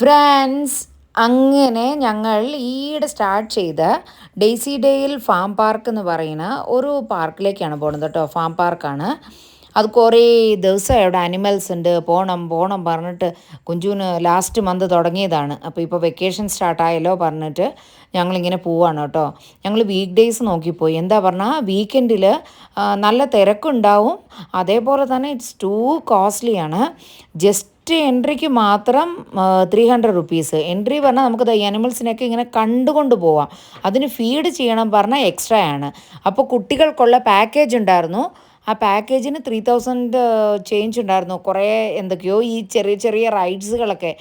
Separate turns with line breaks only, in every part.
France അങ്ങനെ ഞങ്ങൾ ഈയിടെ സ്റ്റാർട്ട് ചെയ്ത ഡെയ്സി ഡേയിൽ ഫാം പാർക്ക് എന്ന് പറയുന്ന ഒരു പാർക്കിലേക്കാണ് പോകുന്നത് കേട്ടോ. ഫാം പാർക്കാണ്. അത് കുറേ ദിവസം അവിടെ അനിമൽസ് ഉണ്ട്. പോകണം പോകണം പറഞ്ഞിട്ട് കുഞ്ചുവിന് ലാസ്റ്റ് മന്ത് തുടങ്ങിയതാണ്. അപ്പോൾ ഇപ്പോൾ വെക്കേഷൻ സ്റ്റാർട്ടായല്ലോ പറഞ്ഞിട്ട് ഞങ്ങളിങ്ങനെ പോവാണ് കേട്ടോ. ഞങ്ങൾ വീക്ക് ഡേയ്സ് നോക്കിപ്പോയി. എന്താ പറഞ്ഞാൽ വീക്കെൻഡിൽ നല്ല തിരക്കുണ്ടാവും. അതേപോലെ തന്നെ ഇറ്റ്സ് ടു കോസ്റ്റ്ലിയാണ് ജസ്റ്റ് എൻട്രിക്ക് മാത്രം ത്രീ ഹൺഡ്രഡ് റുപ്പീസ് എൻട്രി പറഞ്ഞാൽ നമുക്ക് അനിമൽസിനെയൊക്കെ ഇങ്ങനെ കണ്ടുകൊണ്ട് പോവാം. അതിന് ഫീഡ് ചെയ്യണം പറഞ്ഞാൽ എക്സ്ട്രാ ആണ്. അപ്പോൾ കുട്ടികൾക്കുള്ള പാക്കേജ് ഉണ്ടായിരുന്നു. ആ പാക്കേജിന് ത്രീ തൗസൻഡ് ചേഞ്ച് ഉണ്ടായിരുന്നു. കുറേ എന്തൊക്കെയോ ഈ ചെറിയ ചെറിയ റൈഡ്സുകളൊക്കെ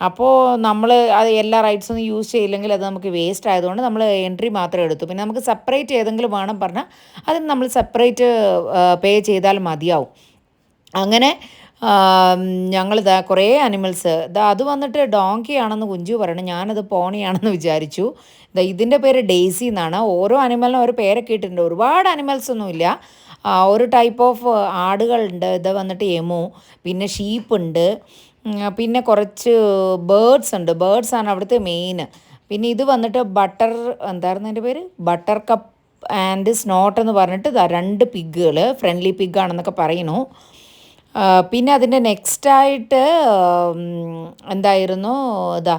അപ്പോൾ നമ്മൾ അത് എല്ലാ റൈഡ്സൊന്നും യൂസ് ചെയ്യില്ലെങ്കിൽ അത് നമുക്ക് വേസ്റ്റ് ആയതുകൊണ്ട് നമ്മൾ എൻട്രി മാത്രം എടുത്തു. പിന്നെ നമുക്ക് സെപ്പറേറ്റ് ഏതെങ്കിലും വേണം പറഞ്ഞാൽ അതിന് നമ്മൾ സെപ്പറേറ്റ് പേ ചെയ്താൽ മതിയാവും. അങ്ങനെ ഞങ്ങളിതാ കുറേ അനിമൽസ് ഇതാ അത് വന്നിട്ട് ഡോങ്കി ആണെന്ന് കുഞ്ചു പറയണം. ഞാനത് പോണിയാണെന്ന് വിചാരിച്ചു. ഇതാ ഇതിന്റെ പേര് ഡെയ്സി എന്നാണ്. ഓരോ അനിമലിനും ഓരോ പേരൊക്കെ ഇട്ടിട്ടുണ്ട്. ഒരുപാട് അനിമൽസ് ഒന്നുമില്ല ഒരു ടൈപ്പ് ഓഫ് ആടുകളുണ്ട്. ഇത് വന്നിട്ട് എമു പിന്നെ ഷീപ്പ് ഉണ്ട്. പിന്നെ കുറച്ച് ബേഡ്സ് ഉണ്ട്. ബേഡ്സ് ആണ് അവിടുത്തെ മെയിൻ. പിന്നെ ഇത് വന്നിട്ട് ബട്ടർ എന്തായിരുന്നു എന്റെ പേര്? ബട്ടർ കപ്പ് ആൻഡ് സ്നോട്ട് എന്ന് പറഞ്ഞിട്ട് രണ്ട് പിഗ്ഗുകൾ ഫ്രണ്ട്ലി പിഗ് ആണെന്നൊക്കെ പറയുന്നു. പിന്നെ അതിന്റെ നെക്സ്റ്റായിട്ട് എന്തായിരുന്നു? ഇതാ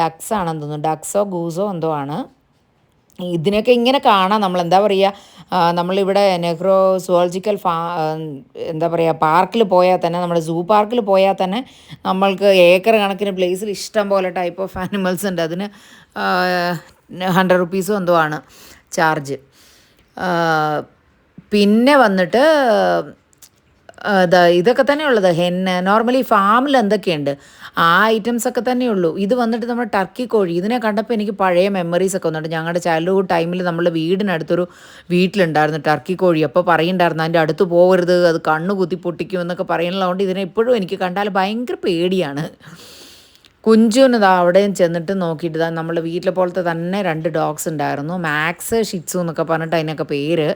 ഡക്സ് ആണെന്ന് തോന്നുന്നു. ഡക്സോ ഗൂസോ എന്തോ ആണ്. ഇതിനൊക്കെ ഇങ്ങനെ കാണാം. നമ്മൾ എന്താ പറയുക നമ്മളിവിടെ നെഹ്റോ സുവോളജിക്കൽ ഫാ എന്താ പറയുക പാർക്കിൽ പോയാൽ തന്നെ നമ്മുടെ സൂ പാർക്കിൽ പോയാൽ തന്നെ നമ്മൾക്ക് ഏക്കർ കണക്കിന് പ്ലേസിൽ ഇഷ്ടം പോലെ ടൈപ്പ് ഓഫ് ആനിമൽസ് ഉണ്ട്. അതിന് ഹൺഡ്രഡ് റുപ്പീസും എന്തോ ആണ് ചാർജ് പിന്നെ വന്നിട്ട് ഇതൊക്കെ തന്നെ ഉള്ളത്. ഹെന്ന നോർമലി ഫാമിൽ എന്തൊക്കെയുണ്ട്? ആ ഐറ്റംസ് ഒക്കെ തന്നെ ഉള്ളൂ. ഇത് വന്നിട്ട് നമ്മുടെ ടർക്കി കോഴി. ഇതിനെ കണ്ടപ്പോൾ എനിക്ക് പഴയ മെമ്മറീസ് ഒക്കെ വന്നിട്ട് ഞങ്ങളുടെ ചൈൽഡ്ഹുഡ് ടൈമിൽ നമ്മുടെ വീടിനടുത്തൊരു വീട്ടിലുണ്ടായിരുന്നു ടർക്കി കോഴി. അപ്പോൾ പറയുണ്ടായിരുന്നു അതിന്റെ അടുത്ത് പോകരുത്. അത് കണ്ണ് കുത്തി പൊട്ടിക്കും എന്നൊക്കെ പറയുന്നതുകൊണ്ട് ഇതിനെ ഇപ്പോഴും എനിക്ക് കണ്ടാൽ ഭയങ്കര പേടിയാണ്. കുഞ്ചുവിന് ഇതാ അവിടെയും ചെന്നിട്ട് നോക്കിയിട്ട് ഇതാ നമ്മുടെ വീട്ടിലെ പോലത്തെ തന്നെ രണ്ട് ഡോഗ്സ് ഉണ്ടായിരുന്നു. മാക്സ് ഷിറ്റ്സു എന്നൊക്കെ പറഞ്ഞിട്ട് അതിനൊക്കെ പേര്.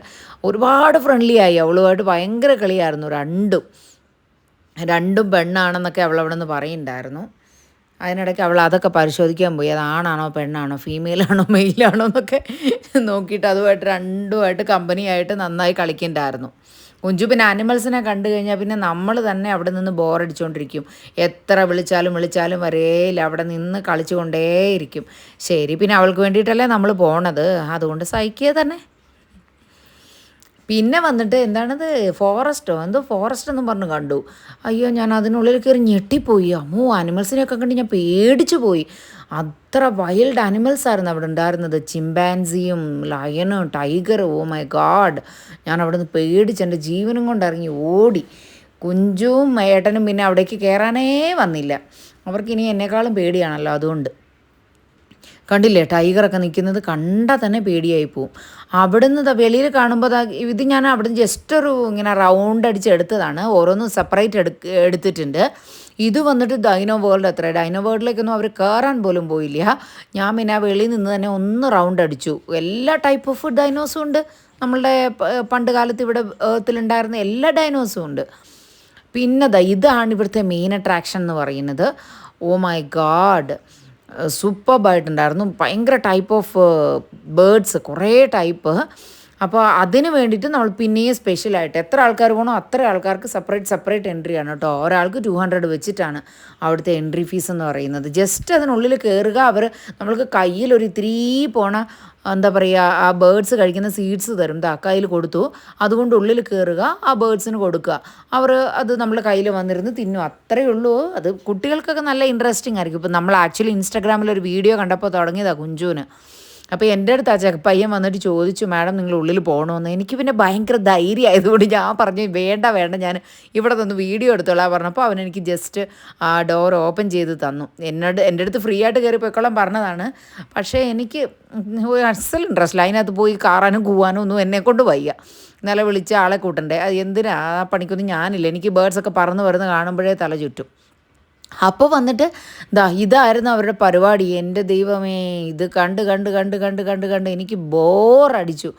ഒരുപാട് ഫ്രണ്ട്ലി ആയി. അവളുമായിട്ട് ഭയങ്കര കളിയായിരുന്നു രണ്ടും. രണ്ടും പെണ്ണാണെന്നൊക്കെ അവൾ അവിടെ നിന്ന് പറയുന്നുണ്ടായിരുന്നു. അതിനിടയ്ക്ക് അവൾ അതൊക്കെ പരിശോധിക്കാൻ പോയി. അത് ആണാണോ പെണ്ണാണോ ഫീമെയിലാണോ മെയിലാണോ എന്നൊക്കെ നോക്കിയിട്ട് അതുമായിട്ട് രണ്ടുമായിട്ട് കമ്പനിയായിട്ട് നന്നായി കളിക്കണ്ടായിരുന്നു കുഞ്ചു പിന്നെ അനിമൽസിനെ കണ്ടു കഴിഞ്ഞാൽ പിന്നെ നമ്മൾ തന്നെ അവിടെ നിന്ന് ബോറടിച്ചുകൊണ്ടിരിക്കും എത്ര വിളിച്ചാലും വിളിച്ചാലും വരേയില്ല അവിടെ നിന്ന് കളിച്ചുകൊണ്ടേയിരിക്കും. ശരി പിന്നെ അവൾക്ക് വേണ്ടിയിട്ടല്ലേ നമ്മൾ പോണത്? അതുകൊണ്ട് സഹിക്കുക തന്നെ. പിന്നെ വന്നിട്ട് എന്താണത്? ഫോറസ്റ്റോ? എന്തോ ഫോറസ്റ്റ് എന്നും പറഞ്ഞു കണ്ടു. അയ്യോ ഞാൻ അതിനുള്ളിൽ കയറി ഞെട്ടിപ്പോയി. അമ്മോ ആനിമൽസിനെയൊക്കെ കണ്ട് ഞാൻ പേടിച്ചു പോയി. അത്ര വൈൽഡ് ആനിമൽസ് ആയിരുന്നു അവിടെ ഉണ്ടായിരുന്നത്. ചിമ്പാൻസിയും ലയനും ടൈഗറും. ഓ മൈ ഗാഡ് ഞാൻ അവിടെ നിന്ന് പേടിച്ച് എന്റെ ജീവനും കൊണ്ട് ഇറങ്ങി ഓടി. കുഞ്ചും ഏട്ടനും പിന്നെ അവിടേക്ക് കയറാനേ വന്നില്ല. അവർക്കിനി എന്നെക്കാളും പേടിയാണല്ലോ അതുകൊണ്ട്. കണ്ടില്ലേ ടൈഗറൊക്കെ നിൽക്കുന്നത് കണ്ടാൽ തന്നെ പേടിയായി പോവും. അവിടുന്ന് വെളിയിൽ കാണുമ്പോൾ ഇത് ഞാൻ അവിടുന്ന് ജസ്റ്റ് ഒരു ഇങ്ങനെ റൗണ്ട് അടിച്ച് എടുത്തതാണ്. ഓരോന്നും സെപ്പറേറ്റ് എടുക്ക എടുത്തിട്ടുണ്ട്. ഇത് വന്നിട്ട് ഡൈനോ വേൾഡ് അത്ര. ഡൈനോ വേൾഡിലേക്കൊന്നും അവർ കയറാൻ പോലും പോയില്ല. ഞാൻ പിന്നെ ആ വെളിയിൽ നിന്ന് തന്നെ ഒന്ന് റൗണ്ട് അടിച്ചു. എല്ലാ ടൈപ്പ് ഓഫ് ഡൈനോസും ഉണ്ട്. നമ്മളുടെ പണ്ട് കാലത്ത് ഇവിടെ ഏർത്തിലുണ്ടായിരുന്ന എല്ലാ ഡൈനോസും ഉണ്ട്. പിന്നെ ഇതാണ് ഇവിടുത്തെ മെയിൻ അട്രാക്ഷൻ എന്ന് പറയുന്നത്. ഓ മൈ ഗാഡ് സൂപ്പർബായിട്ടുണ്ടായിരുന്നു. ഭയങ്കര ടൈപ്പ് ഓഫ് ബേഡ്സ് കുറേ ടൈപ്പ് അപ്പോൾ അതിന് വേണ്ടിയിട്ട് നമ്മൾ പിന്നെയും സ്പെഷ്യലായിട്ട് എത്ര ആൾക്കാർ പോകണോ അത്ര ആൾക്കാർക്ക് സെപ്പറേറ്റ് സെപ്പറേറ്റ് എൻട്രി ആണ് കേട്ടോ. ഒരാൾക്ക് ടു ഹൺഡ്രഡ് വെച്ചിട്ടാണ് അവിടുത്തെ എൻട്രി ഫീസ് എന്ന് പറയുന്നത്. ജസ്റ്റ് അതിനുള്ളിൽ കയറുക അവർ നമ്മൾക്ക് കയ്യിൽ ഒരു ഇത്തിരി പോണ എന്താ പറയുക ആ ബേഡ്സ് കഴിക്കുന്ന സീഡ്സ് തരും. കയ്യിൽ കൊടുത്തു. അതുകൊണ്ട് ഉള്ളിൽ കയറുക ആ ബേഡ്സിന് കൊടുക്കുക. അവർ അത് നമ്മൾ കയ്യിൽ വന്നിരുന്ന് തിന്നും. അത്രയേ ഉള്ളൂ. അത് കുട്ടികൾക്കൊക്കെ നല്ല ഇൻട്രസ്റ്റിംഗ് ആയിരിക്കും. ഇപ്പം നമ്മൾ ആക്ച്വലി ഇൻസ്റ്റാഗ്രാമിൽ ഒരു വീഡിയോ കണ്ടപ്പോൾ തുടങ്ങിയതാണ് കുഞ്ചുവിന്. അപ്പോൾ എന്റെ അടുത്ത് ആ ചെക്കപ്പയ്യൻ വന്നിട്ട് ചോദിച്ചു മാഡം നിങ്ങൾ ഉള്ളിൽ പോകണമെന്ന് എനിക്ക് പിന്നെ ഭയങ്കര ധൈര്യം ആയതുകൊണ്ട് ഞാൻ പറഞ്ഞു വേണ്ട വേണ്ട ഞാൻ ഇവിടെ നിന്ന് വീഡിയോ എടുത്തോളാം പറഞ്ഞപ്പോൾ അവൻ എനിക്ക് ജസ്റ്റ് ആ ഡോർ ഓപ്പൺ ചെയ്ത് തന്നു. എന്നോട് എന്റെ അടുത്ത് ഫ്രീ ആയിട്ട് കയറി പോയിക്കോളാം പറഞ്ഞതാണ്. പക്ഷേ എനിക്ക് അസൽ ഇൻട്രസ്റ്റ് അതിനകത്ത് പോയി കാറാനും കൂവാനും ഒന്നും എന്നെ കൊണ്ട് വയ്യ. ഇന്നലെ വിളിച്ച ആളെ കൂട്ടണ്ടേ? അത് എന്തിനാ? ആ പണിക്കൊന്നും ഞാനില്ല. എനിക്ക് ബേർഡ്സൊക്കെ പറന്ന് വരുന്ന കാണുമ്പോഴേ തല ചുറ്റും. അപ്പോൾ വന്നിട്ട് ദാ ഇതായിരുന്നു അവരുടെ പരിപാടി. എന്റെ ദൈവമേ ഇത് കണ്ട് കണ്ട് കണ്ട് കണ്ട് കണ്ട് കണ്ട് എനിക്ക് ബോറടിച്ചു.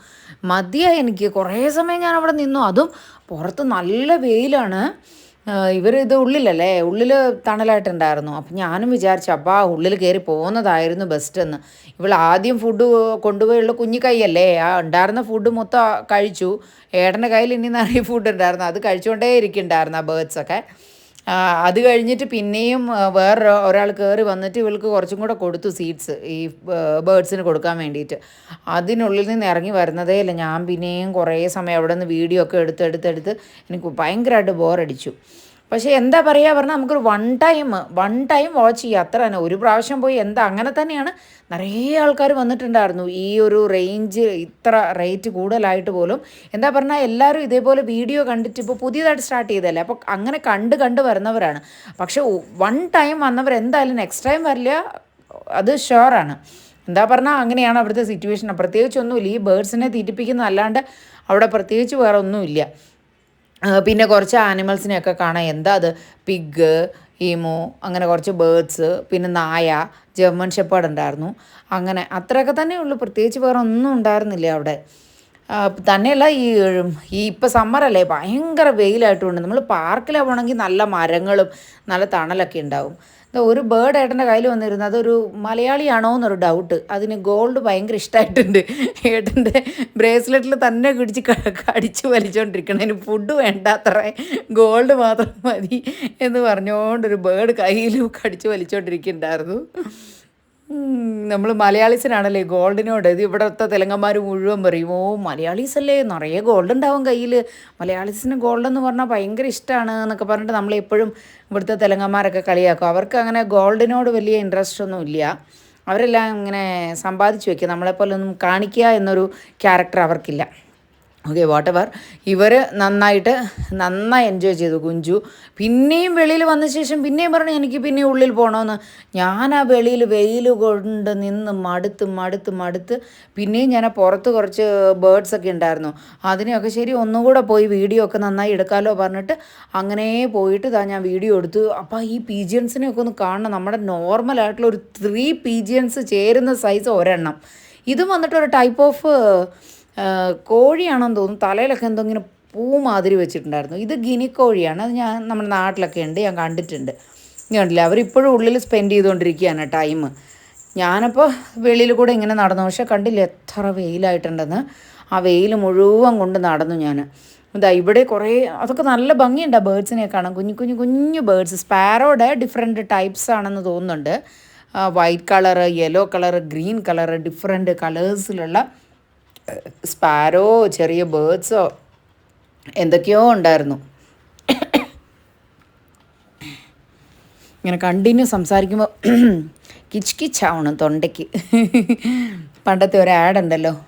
മതിയായി എനിക്ക്. കുറേ സമയം ഞാൻ അവിടെ നിന്നു. അതും പുറത്ത് നല്ല വെയിലാണ്. ഇവർ ഇത് ഉള്ളിലല്ലേ? ഉള്ളിൽ തണലായിട്ടുണ്ടായിരുന്നു. അപ്പം ഞാനും വിചാരിച്ചു അപ്പാ ഉള്ളിൽ കയറി പോകുന്നതായിരുന്നു ബെസ്റ്റ് എന്ന് ഇവൾ ആദ്യം ഫുഡ് കൊണ്ടുപോയുള്ള കുഞ്ഞു കൈയല്ലേ? ആ ഉണ്ടായിരുന്ന ഫുഡ് മൊത്തം കഴിച്ചു. ഏട്ടന്റെ കയ്യിൽ ഇനി നിറയെ ഫുഡ് ഉണ്ടായിരുന്നു അത് കഴിച്ചുകൊണ്ടേ ഇരിക്കുന്നുണ്ടായിരുന്നു ആ ബേർഡ്സൊക്കെ അത് കഴിഞ്ഞിട്ട് പിന്നെയും വേറെ ഒരാൾ കയറി വന്നിട്ട് ഇവൾക്ക് കുറച്ചും കൂടെ കൊടുത്തു സീഡ്സ് ഈ ബേഡ്സിന് കൊടുക്കാൻ വേണ്ടിയിട്ട്. അതിനുള്ളിൽ നിന്ന് ഇറങ്ങി വരുന്നതേ ഇല്ല. ഞാൻ പിന്നെയും കുറേ സമയം അവിടെ നിന്ന് വീഡിയോ ഒക്കെ എടുത്ത് എടുത്ത് എടുത്ത് എനിക്ക് ഭയങ്കരമായിട്ട് ബോറടിച്ചു പക്ഷേ എന്താ പറയുക പറഞ്ഞാൽ നമുക്കൊരു one time one time watch ചെയ്യുക അത്ര തന്നെ. ഒരു പ്രാവശ്യം പോയി എന്താ അങ്ങനെ തന്നെയാണ്. നിറയെ ആൾക്കാർ വന്നിട്ടുണ്ടായിരുന്നു. ഈ ഒരു റേഞ്ച് ഇത്ര റേറ്റ് കൂടുതലായിട്ട് പോലും. എന്താ പറഞ്ഞാൽ എല്ലാവരും ഇതേപോലെ വീഡിയോ കണ്ടിട്ട് ഇപ്പോൾ പുതിയതായിട്ട് സ്റ്റാർട്ട് ചെയ്തല്ലേ അപ്പോൾ അങ്ങനെ കണ്ട് കണ്ട് വരുന്നവരാണ്. പക്ഷേ വൺ ടൈം വന്നവർ എന്തായാലും നെക്സ്റ്റ് ടൈം വരില്ല അത് ഷുവറാണ് എന്താ പറഞ്ഞാൽ അങ്ങനെയാണ് അവിടുത്തെ സിറ്റുവേഷൻ പ്രത്യേകിച്ചൊന്നുമില്ല ഈ ബേഡ്സിനെ തീറ്റിപ്പിക്കുന്ന അല്ലാണ്ട് അവിടെ പ്രത്യേകിച്ച് വേറെ ഒന്നുമില്ല. പിന്നെ കുറച്ച് ആനിമൽസിനെയൊക്കെ കാണാം എന്താ അത്? പിഗ് ഈമു അങ്ങനെ കുറച്ച് ബേർഡ്സ് പിന്നെ നായ ജർമ്മൻ ഷെപ്പേർഡ് ഉണ്ടായിരുന്നു. അങ്ങനെ അത്രയൊക്കെ തന്നെ ഉള്ളൂ പ്രത്യേകിച്ച് വേറെ ഒന്നും ഉണ്ടായിരുന്നില്ല അവിടെ. തന്നെയല്ല ഈ ഈ ഇപ്പം സമ്മറല്ലേ ഭയങ്കര വെയിലായിട്ടുണ്ട്. നമ്മൾ പാർക്കിലാണ് പോകണമെങ്കിൽ നല്ല മരങ്ങളും നല്ല തണലൊക്കെ ഉണ്ടാവും. ഒരു ബേർഡ് ഏട്ടന്റെ കയ്യിൽ വന്നിരുന്നത് അതൊരു മലയാളിയാണോ എന്നൊരു ഡൗട്ട് അതിന് ഗോൾഡ് ഭയങ്കര ഇഷ്ടമായിട്ടുണ്ട് ഏട്ടന്റെ ബ്രേസ്ലെറ്റിൽ തന്നെ കടിച്ചു കടിച്ച് വലിച്ചുകൊണ്ടിരിക്കണം അതിന് ഫുഡ് വേണ്ടാത്ര ഗോൾഡ് മാത്രം മതി എന്ന് പറഞ്ഞുകൊണ്ടൊരു ബേർഡ് കയ്യിൽ കടിച്ചു വലിച്ചുകൊണ്ടിരിക്കുന്നുണ്ടായിരുന്നു നമ്മൾ മലയാളീസിനാണല്ലേ ഗോൾഡിനോട്? ഇത് ഇവിടുത്തെ തെലുങ്കന്മാർ മുഴുവൻ പറയും ഓ മലയാളീസ് അല്ലേ നിറയെ ഗോൾഡ് ഉണ്ടാവും കയ്യിൽ മലയാളീസിന് ഗോൾഡ് എന്ന് പറഞ്ഞാൽ ഭയങ്കര ഇഷ്ടമാണ് എന്നൊക്കെ പറഞ്ഞിട്ട് നമ്മളെപ്പോഴും ഇവിടുത്തെ തെലുങ്കന്മാരൊക്കെ കളിയാക്കും. അവർക്ക് അങ്ങനെ ഗോൾഡിനോട് വലിയ ഇൻട്രസ്റ്റ് ഒന്നും ഇല്ല. അവരെല്ലാം ഇങ്ങനെ സമ്പാദിച്ചു വെക്കുക നമ്മളെപ്പോലൊന്നും കാണിക്കുക എന്നൊരു ക്യാരക്ടർ അവർക്കില്ല. ഓക്കെ വാട്ട് എവർ ഇവർ നന്നായിട്ട് നന്നായി എൻജോയ് ചെയ്തു കുഞ്ചു. പിന്നെയും വെളിയിൽ വന്ന ശേഷം പിന്നെയും പറഞ്ഞു എനിക്ക് പിന്നെ ഉള്ളിൽ പോകണമെന്ന് ഞാൻ ആ വെളിയിൽ വെയിൽ കൊണ്ട് നിന്ന് മടുത്ത് മടുത്ത് മടുത്ത് പിന്നെയും ഞാൻ പുറത്ത് കുറച്ച് ബേർഡ്സ് ഒക്കെ ഉണ്ടായിരുന്നു. അതിനെയൊക്കെ ശരി ഒന്നും ഒന്നുകൂടെ പോയി വീഡിയോ ഒക്കെ നന്നായി എടുക്കാമല്ലോ പറഞ്ഞിട്ട് അങ്ങനെ പോയിട്ട് ഇതാ ഞാൻ വീഡിയോ എടുത്തു. അപ്പോൾ ഈ പീജിയൻസിനെയൊക്കെ ഒന്ന് കാണണം. നമ്മുടെ നോർമലായിട്ടുള്ള ഒരു ത്രീ പീജിയൻസ് ചേരുന്ന സൈസ് ഒരെണ്ണം. ഇത് വന്നിട്ട് ഒരു ടൈപ്പ് ഓഫ് കോഴിയാണെന്ന് തോന്നുന്നു. തലയിലൊക്കെ എന്തോ ഇങ്ങനെ പൂ മാതിരി വെച്ചിട്ടുണ്ടായിരുന്നു. ഇത് ഗിനിക്കോഴിയാണ് അത് ഞാൻ നമ്മുടെ നാട്ടിലൊക്കെ ഉണ്ട്. ഞാൻ കണ്ടിട്ടുണ്ട്. കണ്ടില്ല? അവരിപ്പോഴും ഉള്ളിൽ സ്പെൻഡ് ചെയ്തുകൊണ്ടിരിക്കുകയാണ് ടൈം ഞാനപ്പോൾ വെളിയിൽ കൂടെ ഇങ്ങനെ നടന്നു. പക്ഷെ കണ്ടില്ല? എത്ര വെയിലായിട്ടുണ്ടെന്ന്. ആ വെയിൽ മുഴുവൻ കൊണ്ട് നടന്നു ഞാൻ. ഇതാ ഇവിടെ കുറേ അതൊക്കെ നല്ല ഭംഗിയുണ്ട്. ആ ബേഡ്സിനെ കാണാൻ. കുഞ്ഞു കുഞ്ഞു കുഞ്ഞു ബേഡ്സ് സ്പാരോയുടെ ഡിഫറെന്റ് ടൈപ്സ് ആണെന്ന് തോന്നുന്നുണ്ട്. White colour yellow colour green colour different കളേഴ്സിലുള്ള sparrow ചെറിയ ബേർഡ്സോ എന്തൊക്കെയോ ഉണ്ടായിരുന്നു. ഇങ്ങനെ കണ്ടിന്യൂ സംസാരിക്കുമ്പോൾ കിച്ച് കിച്ചാവണം തൊണ്ടയ്ക്ക്. പണ്ടത്തെ ഒരു ആഡ് ഉണ്ടല്ലോ.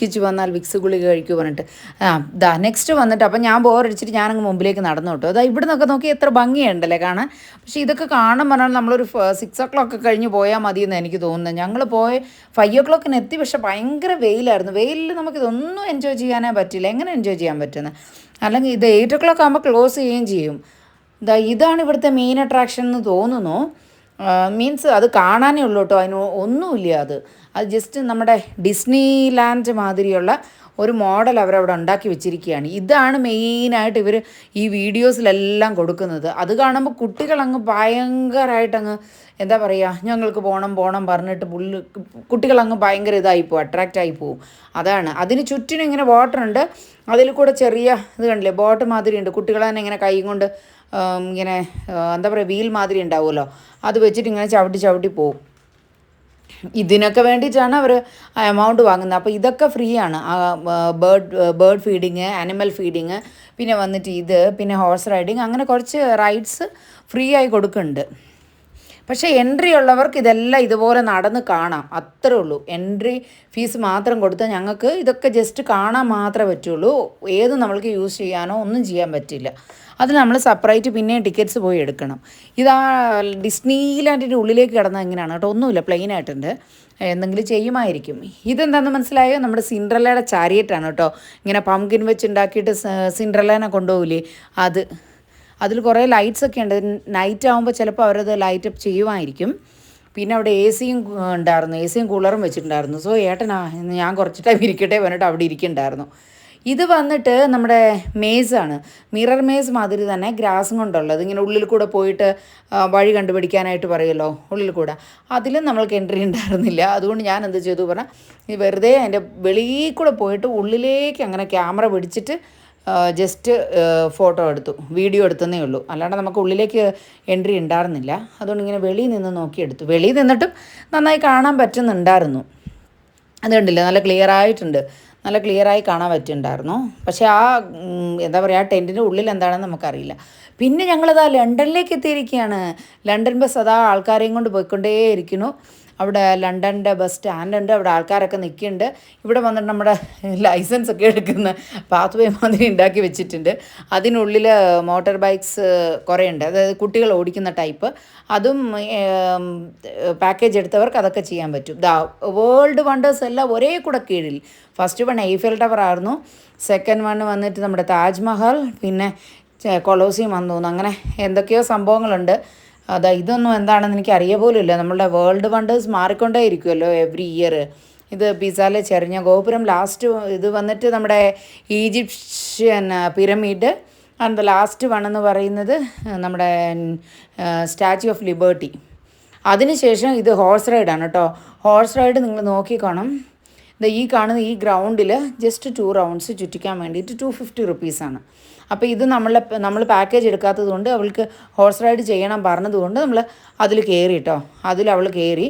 കിച്ച് വന്നാൽ വിക്സ് ഗുളിക കഴിക്കൂ പറഞ്ഞിട്ട്. ആ ദാ നെക്സ്റ്റ് വന്നിട്ട് അപ്പം ഞാൻ ബോറടിച്ചിട്ട് ഞാനങ്ങ് മുമ്പിലേക്ക് നടന്നു കേട്ടോ. അതാ ഇവിടെ നിന്നൊക്കെ നോക്കി എത്ര ഭംഗിയുണ്ടല്ലേ കാണാൻ. പക്ഷേ ഇതൊക്കെ കാണാൻ പറഞ്ഞാൽ നമ്മളൊരു സിക്സ് ഓ ക്ലോക്ക് കഴിഞ്ഞ് പോയാൽ മതി എന്ന് എനിക്ക് തോന്നുന്നത് ഞങ്ങൾ പോയ ഫൈവ് ഓ ക്ലോക്കിന് എത്തി പക്ഷേ ഭയങ്കര വെയിലായിരുന്നു. വെയിലിൽ നമുക്കിതൊന്നും എൻജോയ് ചെയ്യാനേ പറ്റില്ല. എങ്ങനെ എൻജോയ് ചെയ്യാൻ പറ്റുന്നത് അല്ലെങ്കിൽ ഇത് എയ്റ്റ് ഓ ക്ലോക്ക് ആകുമ്പോൾ ക്ലോസ് ചെയ്യുകയും ചെയ്യും. ഇതാ ഇതാണ് ഇവിടുത്തെ മെയിൻ അട്രാക്ഷൻ എന്ന് തോന്നുന്നു. മീൻസ് അത് കാണാനേ ഉള്ളൂ കേട്ടോ. അതിന് ഒന്നുമില്ല അത്. അത് ജസ്റ്റ് നമ്മുടെ ഡിസ്നി ലാൻഡ് മാതിരിയുള്ള ഒരു മോഡൽ അവരവിടെ ഉണ്ടാക്കി വെച്ചിരിക്കുകയാണ്. ഇതാണ് മെയിനായിട്ട് ഇവർ ഈ വീഡിയോസിലെല്ലാം കൊടുക്കുന്നത്. അത് കാണുമ്പോൾ കുട്ടികൾ അങ്ങ് ഭയങ്കരമായിട്ട് അങ്ങ് എന്താ പറയുക ഞങ്ങൾക്ക് പോകണം പോകണം പറഞ്ഞിട്ട് പുല്ല് കുട്ടികൾ അങ്ങ് ഭയങ്കര ഇതായി പോകും അട്രാക്റ്റ് ആയി പോകും അതാണ്. അതിന് ചുറ്റിനും ഇങ്ങനെ വാട്ടർ ഉണ്ട്. അതിൽ കൂടെ ചെറിയ ഇത് കണ്ടില്ലേ ബോട്ട് മാതിരി ഉണ്ട്. കുട്ടികൾ തന്നെ ഇങ്ങനെ കൈ കൊണ്ട് ഇങ്ങനെ എന്താ പറയുക വീൽ മാതിരി ഉണ്ടാവുമല്ലോ. അത് വെച്ചിട്ട് ഇങ്ങനെ ചവിട്ടി ചവിട്ടി പോകും ഇതിനൊക്കെ വേണ്ടിയിട്ടാണ് അവർ എമൗണ്ട് വാങ്ങുന്നത്. അപ്പോൾ ഇതൊക്കെ ഫ്രീ ആണ്. Bird bird feeding animal feeding പിന്നെ വന്നിട്ട് ഇത് പിന്നെ ഹോഴ്സ് റൈഡിങ് അങ്ങനെ കുറച്ച് റൈഡ്സ് ഫ്രീ ആയി കൊടുക്കുന്നുണ്ട്. പക്ഷേ എൻട്രി ഉള്ളവർക്ക് ഇതെല്ലാം ഇതുപോലെ നടന്ന് കാണാം. അത്രേ ഉള്ളൂ. എൻട്രി ഫീസ് മാത്രം കൊടുത്താൽ ഞങ്ങൾക്ക് ഇതൊക്കെ ജസ്റ്റ് കാണാൻ മാത്രമേ പറ്റുള്ളൂ. ഏത് നമ്മൾക്ക് യൂസ് ചെയ്യാനോ ഒന്നും ചെയ്യാൻ പറ്റില്ല. അത് നമ്മൾ സെപ്പറേറ്റ് പിന്നെ ടിക്കറ്റ്സ് പോയി എടുക്കണം. ഇതാ ഡിസ്നി ലാൻഡിന്റെ ഉള്ളിലേക്ക് കിടന്നാൽ എങ്ങനെയാണ്? കേട്ടോ ഒന്നുമില്ല പ്ലെയിൻ ആയിട്ടുണ്ട്. എന്തെങ്കിലും ചെയ്യുമായിരിക്കും. ഇതെന്താണെന്ന് മനസ്സിലായോ? നമ്മുടെ സിൻഡ്രല്ലയുടെ ചാരിയറ്റാണ് കേട്ടോ. ഇങ്ങനെ പമ്പിൻ വെച്ച് ഉണ്ടാക്കിയിട്ട് സിൻഡ്രല്ലേനെ കൊണ്ടുപോകില്ലേ അത് അതിൽ കുറേ ലൈറ്റ്സ് ഒക്കെ ഉണ്ട്. നൈറ്റ് ആകുമ്പോൾ ചിലപ്പോൾ അവരത് ലൈറ്റ് അപ്പ് ചെയ്യുമായിരിക്കും. പിന്നെ അവിടെ എ സിയും ഉണ്ടായിരുന്നു. എ സിയും കൂളറും വെച്ചിട്ടുണ്ടായിരുന്നു. സോ ഏട്ടനാ ഞാൻ കുറച്ച് ടൈം ഇരിക്കട്ടെ പറഞ്ഞിട്ട് അവിടെ ഇരിക്കുന്നുണ്ടായിരുന്നു ഇത് വന്നിട്ട് നമ്മുടെ മേസാണ്. മിറർ മേസ് മാതിരി തന്നെ ഗ്രാസും കൊണ്ടുള്ളത്. ഇങ്ങനെ ഉള്ളിൽ കൂടെ പോയിട്ട് വഴി കണ്ടുപിടിക്കാനായിട്ട് പറയുമല്ലോ ഉള്ളിൽ കൂടെ. അതിലും നമ്മൾക്ക് എൻട്രി ഉണ്ടായിരുന്നില്ല. അതുകൊണ്ട് ഞാൻ എന്ത് ചെയ്തു? പറഞ്ഞാൽ വെറുതെ അതിന്റെ വെളിയിൽ കൂടെ പോയിട്ട് ഉള്ളിലേക്ക് അങ്ങനെ ക്യാമറ പിടിച്ചിട്ട് ജസ്റ്റ് ഫോട്ടോ എടുത്തു. വീഡിയോ എടുത്തതേ ഉള്ളൂ. അല്ലാണ്ട് നമുക്ക് ഉള്ളിലേക്ക് എൻട്രി ഉണ്ടായിരുന്നില്ല. അതുകൊണ്ട് ഇങ്ങനെ വെളിയിൽ നിന്ന് നോക്കിയെടുത്തു വെളിയിൽ നിന്നിട്ടും നന്നായി കാണാൻ പറ്റുന്നുണ്ടായിരുന്നു. അത് കണ്ടില്ല? നല്ല ക്ലിയർ ആയിട്ടുണ്ട്. നല്ല ക്ലിയറായി കാണാൻ പറ്റുന്നുണ്ടായിരുന്നു പക്ഷേ ആ എന്താ പറയുക ആ ടെന്റിന്റെ ഉള്ളിൽ എന്താണെന്ന് നമുക്കറിയില്ല. പിന്നെ ഞങ്ങളിതാ ലണ്ടനിലേക്ക് എത്തിയിരിക്കുകയാണ് ലണ്ടൻ ബസ് അതാ ആൾക്കാരെയും കൊണ്ട് പോയിക്കൊണ്ടേയിരിക്കുന്നു. അവിടെ ലണ്ടന്റെ ബസ് സ്റ്റാൻഡുണ്ട്. അവിടെ ആൾക്കാരൊക്കെ നിൽക്കുന്നുണ്ട്. ഇവിടെ വന്നിട്ട് നമ്മുടെ ലൈസൻസ് ഒക്കെ എടുക്കുന്ന പാത്ത് വേ മാതിരി ഉണ്ടാക്കി വെച്ചിട്ടുണ്ട്. അതിനുള്ളിൽ മോട്ടോർ ബൈക്ക്സ് കുറേ ഉണ്ട് അതായത് കുട്ടികൾ ഓടിക്കുന്ന ടൈപ്പ്. അതും പാക്കേജ് എടുത്തവർക്ക് അതൊക്കെ ചെയ്യാൻ പറ്റും. ദാ വേൾഡ് വണ്ടേഴ്സ് എല്ലാം ഒരേ കൂടെ കീഴിൽ. ഫസ്റ്റ് വൺ എയ്ഫൽ ടവർ ആയിരുന്നു സെക്കൻഡ് വൺ വന്നിട്ട് നമ്മുടെ താജ്മഹൽ. പിന്നെ കൊളോസിയം വന്നു തോന്നുന്നു അങ്ങനെ എന്തൊക്കെയോ സംഭവങ്ങളുണ്ട്. അതാ ഇതൊന്നും എന്താണെന്ന് എനിക്ക് അറിയ ഇല്ല നമ്മളുടെ വേൾഡ് വണ്ടേഴ്സ് മാറിക്കൊണ്ടേ ഇരിക്കുമല്ലോ എവറി ഇയർ ഇത് പിസാലെ ചെറിഞ്ഞ ഗോപുരം ലാസ്റ്റ് ഇത് വന്നിട്ട് നമ്മുടെ Egyptian pyramid. And the last one എന്ന് പറയുന്നത് നമ്മുടെ സ്റ്റാച്യു ഓഫ് ലിബേർട്ടി അതിനുശേഷം ഇത് ഹോഴ്സ് റൈഡാണ് കേട്ടോ. ഹോഴ്സ് റൈഡ് നിങ്ങൾ നോക്കിക്കോണം. ഈ കാണുന്ന ഈ ഗ്രൗണ്ടിൽ ജസ്റ്റ് ടു റൗണ്ട്സ് ചുറ്റിക്കാൻ വേണ്ടിയിട്ട് ടു ഫിഫ്റ്റി റുപ്പീസാണ് അപ്പോൾ ഇത് നമ്മളെ നമ്മൾ പാക്കേജ് എടുക്കാത്തത് കൊണ്ട് അവൾക്ക് ഹോഴ്സ് റൈഡ് ചെയ്യണം പറഞ്ഞതുകൊണ്ട് നമ്മൾ അതിൽ കയറി കേട്ടോ അതിൽ അവൾ കയറി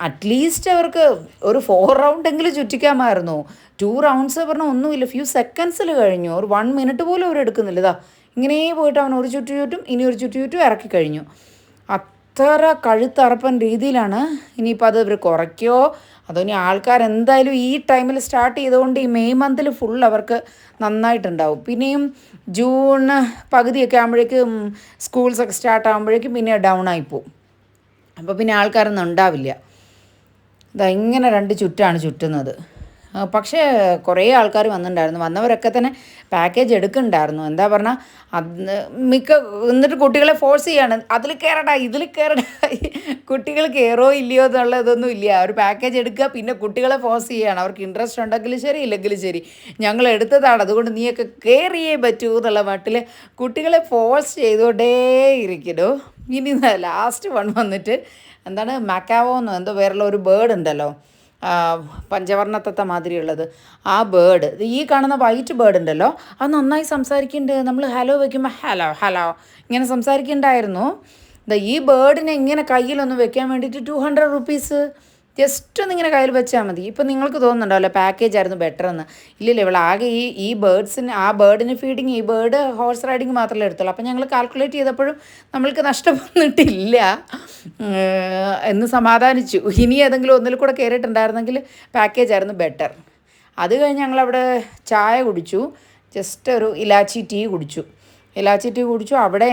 അറ്റ്ലീസ്റ്റ് അവർക്ക് ഒരു ഫോർ റൗണ്ടെങ്കിലും ചുറ്റിക്കാമായിരുന്നു. ടു റൗണ്ട്സ് പറഞ്ഞാൽ ഒന്നുമില്ല. ഫ്യൂ സെക്കൻഡ്സിൽ കഴിഞ്ഞു. ഒരു വൺ മിനിറ്റ് പോലും അവർ എടുക്കുന്നില്ല. ഇതാ ഇങ്ങനെ പോയിട്ട് അവൻ ഒരു ചുറ്റു ചുറ്റും ഇനി ഒരു ചുറ്റു ചുറ്റും ഇറക്കി കഴിഞ്ഞു. അത്ര കഴുത്തറപ്പൻ രീതിയിലാണ് ഇനിയിപ്പോൾ അത് ഇവർ കുറയ്ക്കോ? അതോ ഇനി ആൾക്കാർ എന്തായാലും ഈ ടൈമിൽ സ്റ്റാർട്ട് ചെയ്തുകൊണ്ട് ഈ മെയ് മന്തിൽ ഫുൾ അവർക്ക് നന്നായിട്ടുണ്ടാവും. പിന്നെയും ജൂൺ പകുതിയൊക്കെ ആകുമ്പോഴേക്കും സ്കൂൾസൊക്കെ സ്റ്റാർട്ട് ആകുമ്പോഴേക്കും പിന്നെ ഡൗൺ ആയിപ്പോവും അപ്പോൾ പിന്നെ ആൾക്കാരൊന്നും ഉണ്ടാവില്ല. ഇതാ ഇങ്ങനെ രണ്ട് ചുറ്റാണ് ചുറ്റുന്നത്. പക്ഷേ കുറേ ആൾക്കാർ വന്നിട്ടുണ്ടായിരുന്നു. വന്നവരൊക്കെ തന്നെ പാക്കേജ് എടുക്കുന്നുണ്ടായിരുന്നു. എന്താ പറഞ്ഞാൽ അന്ന് മിക്ക എന്നിട്ട് കുട്ടികളെ ഫോഴ്സ് ചെയ്യാണ്. അതിൽ കയറടാ ഇതിൽ കയറടാ കുട്ടികൾ കയറോ ഇല്ലയോ എന്നുള്ളതൊന്നും ഇല്ല. ഒരു പാക്കേജ് എടുക്കുക പിന്നെ കുട്ടികളെ ഫോഴ്സ് ചെയ്യാണ്. അവർക്ക് ഇൻട്രസ്റ്റ് ഉണ്ടെങ്കിലും ശരി ഇല്ലെങ്കിലും ശരി. ഞങ്ങൾ എടുത്തതാണ്. അതുകൊണ്ട് നീയൊക്കെ കയറിയേ പറ്റൂ എന്നുള്ള മട്ടിൽ കുട്ടികളെ ഫോഴ്സ് ചെയ്തുകൊണ്ടേ ഇരിക്കുന്നു. ഇനി ലാസ്റ്റ് വൺ വന്നിട്ട് എന്താണ് മക്കാവോ എന്നോ എന്തോ വേറുള്ള ഒരു ബേർഡ് ഉണ്ടല്ലോ. പഞ്ചവർണത്തത്ത മാതിരിയുള്ളത്. ആ ബേർഡ് ഈ കാണുന്ന വൈറ്റ് ബേർഡ് ഉണ്ടല്ലോ അത് നന്നായി സംസാരിക്കുന്നുണ്ട് നമ്മൾ ഹലോ വയ്ക്കുമ്പോൾ ഹലോ ഹലോ ഇങ്ങനെ സംസാരിക്കുന്നുണ്ടായിരുന്നു ഈ ബേർഡിനെ ഇങ്ങനെ കയ്യിലൊന്ന് വെക്കാൻ വേണ്ടിയിട്ട് ടു ഹൺഡ്രഡ് റുപ്പീസ് ജസ്റ്റ് ഒന്ന് ഇങ്ങനെ കയ്യിൽ വെച്ചാൽ മതി. ഇപ്പം നിങ്ങൾക്ക് തോന്നുന്നുണ്ടാവല്ലോ പാക്കേജ് ആയിരുന്നു ബെറ്റർ എന്ന്. ഇല്ലില്ല ഇവൾ ആകെ ഈ ഈ ബേർഡ്സിന് ആ ബേർഡിന് ഫീഡിങ് ഈ ബേർഡ് ഹോഴ്സ് റൈഡിങ് മാത്രമേ എടുത്തുള്ളൂ. അപ്പം ഞങ്ങൾ കാൽക്കുലേറ്റ് ചെയ്തപ്പോഴും നമ്മൾക്ക് നഷ്ടം വന്നിട്ടില്ല. എന്ന് സമാധാനിച്ചു. ഇനി ഏതെങ്കിലും ഒന്നിൽ കൂടെ കയറിയിട്ടുണ്ടായിരുന്നെങ്കിൽ പാക്കേജ് ആയിരുന്നു ബെറ്റർ അത് കഴിഞ്ഞ് ഞങ്ങളവിടെ ചായ കുടിച്ചു. ജസ്റ്റ് ഒരു ഇലാച്ചി ടീ കുടിച്ചു. ഇലാച്ചി ടീ കുടിച്ചു. അവിടെ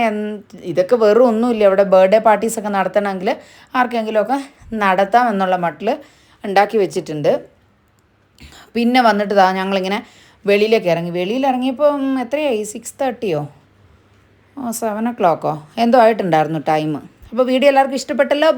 ഇതൊക്കെ വെറും ഒന്നുമില്ല. അവിടെ ബർത്ത്ഡേ പാർട്ടീസൊക്കെ നടത്തണമെങ്കിൽ ആർക്കെങ്കിലുമൊക്കെ നടത്താം എന്നുള്ള മട്ടിൽ ഉണ്ടാക്കി വെച്ചിട്ടുണ്ട്. പിന്നെ വന്നിട്ട് താ ഞങ്ങളിങ്ങനെ വെളിയിലേക്ക് ഇറങ്ങി. വെളിയിൽ ഇറങ്ങിയപ്പോൾ എത്രയായി? സിക്സ് തേർട്ടിയോ സെവൻ ഒ ക്ലോക്കോ എന്തോ ആയിട്ടുണ്ടായിരുന്നു ടൈം അപ്പോൾ വീഡിയോ എല്ലാവർക്കും ഇഷ്ടപ്പെട്ടല്ലോ.